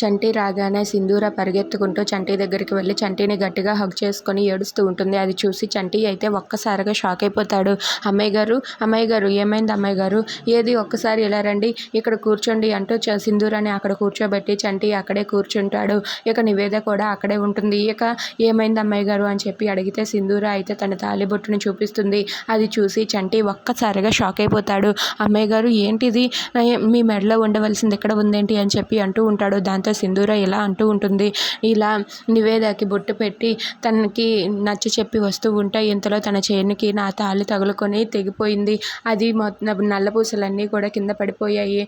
చంటి రాగానే సింధూర పరిగెత్తుకుంటూ చంటి దగ్గరికి వెళ్ళి చంటిని గట్టిగా హగ్ చేసుకొని ఏడుస్తూ ఉంటుంది. అది చూసి చంటి అయితే ఒక్కసారిగా షాక్ అయిపోతాడు. అమ్మాయి గారు అమ్మాయి గారు ఏమైంది అమ్మాయి గారు? ఏది? ఒక్కసారి ఇలా రండి. ఇక్కడ కూర్చోండి అంటూ చ సింధూరాని అక్కడ కూర్చోబెట్టి చంటి అక్కడే కూర్చుంటాడు. ఇక నివేద కూడా అక్కడే ఉంటుంది. ఇక ఏమైంది అమ్మాయి గారు? అని చెప్పి అడిగితే సింధూర అయితే తన తాలిబొట్టును చూపిస్తుంది. అది చూసి చంటి ఒక్కసారిగా షాక్ అయిపోతాడు. అమ్మాయి గారు ఏంటిది? మీ మెడలో ఉండవలసింది ఎక్కడ ఉందేంటి? అని చెప్పి అంటూ ఉంటాడు. దాంతో సింధూర ఇలా అంటూ ఉంటుంది. ఇలా నివేదకి బొట్టు పెట్టి తనకి నచ్చ చెప్పి వస్తూ ఉంటే ఇంతలో తన చేనికి నా తాళి తగులుకొని తెగిపోయింది. అది మొత్తం నల్లపూసలన్నీ కూడా కింద పడిపోయాయి.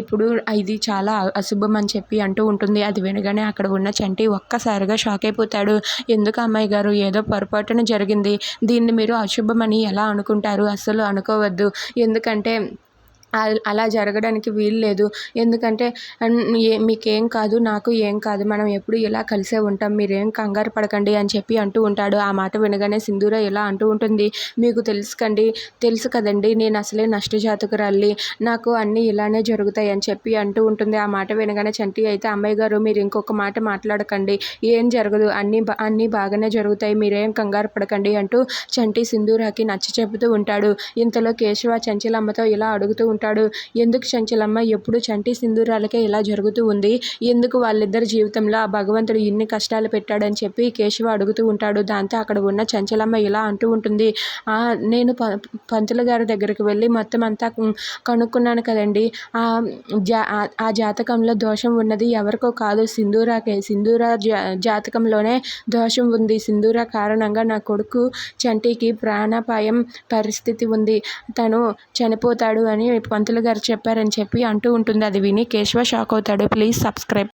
ఇప్పుడు ఇది చాలా అశుభం అని చెప్పి అంటూ ఉంటుంది. అది వినగానే అక్కడ ఉన్న చంటి ఒక్కసారిగా షాక్ అయిపోతాడు. ఎందుకు అమ్మాయి గారు? ఏదో పొరపాటున జరిగింది. దీన్ని మీరు అశుభమని ఎలా అనుకుంటారు? అస్సలు అనుకోవద్దు. ఎందుకంటే అలా జరగడానికి వీలు లేదు ఎందుకంటే ఏ మీకేం కాదు నాకు ఏం కాదు మనం ఎప్పుడు ఇలా కలిసే ఉంటాం మీరేం కంగారు పడకండి అని చెప్పి అంటూ ఉంటాడు. ఆ మాట వినగానే సింధూర ఇలా అంటూ ఉంటుంది మీకు తెలుసుకండి తెలుసు కదండి నేను అసలే నష్టజాతకురాలి నాకు అన్నీ ఇలానే జరుగుతాయి అని చెప్పి అంటూ ఉంటుంది. ఆ మాట వినగానే చంటి అయితే అమ్మాయి గారు మీరు ఇంకొక మాట మాట్లాడకండి ఏం జరగదు అన్నీ బా అన్నీ బాగానే జరుగుతాయి మీరేం కంగారు పడకండి అంటూ చంటి సింధూరాకి నచ్చ చెబుతూ ఉంటాడు. ఇంతలో కేశవ చంచలమ్మతో ఇలా అడుగుతూ ఉంటాడు. ఎందుకు చంచలమ్మ? ఎప్పుడు చంటి సింధూరాలకే ఇలా జరుగుతూ ఉంది. ఎందుకు వాళ్ళిద్దరి జీవితంలో ఆ భగవంతుడు ఇన్ని కష్టాలు పెట్టాడని చెప్పి కేశవ అడుగుతూ ఉంటాడు. దాంతో అక్కడ ఉన్న చంచలమ్మ ఇలా అంటూ ఉంటుంది. నేను ప పంతులు గారి దగ్గరికి వెళ్ళి మొత్తం అంతా కనుక్కున్నాను కదండి. ఆ జా ఆ- ఆ జాతకంలో దోషం ఉన్నది ఎవరికో కాదు. సింధూరాకే సింధూర జా జాతకంలోనే దోషం ఉంది. సింధూర కారణంగా నా కొడుకు చంటికి ప్రాణాపాయం పరిస్థితి ఉంది. తను చనిపోతాడు అని పంతులు గారు చెప్పారని చెప్పి అంటూ ఉంటుంది. అది విని కేశవ షాక్ అవుతాడు. Please subscribe.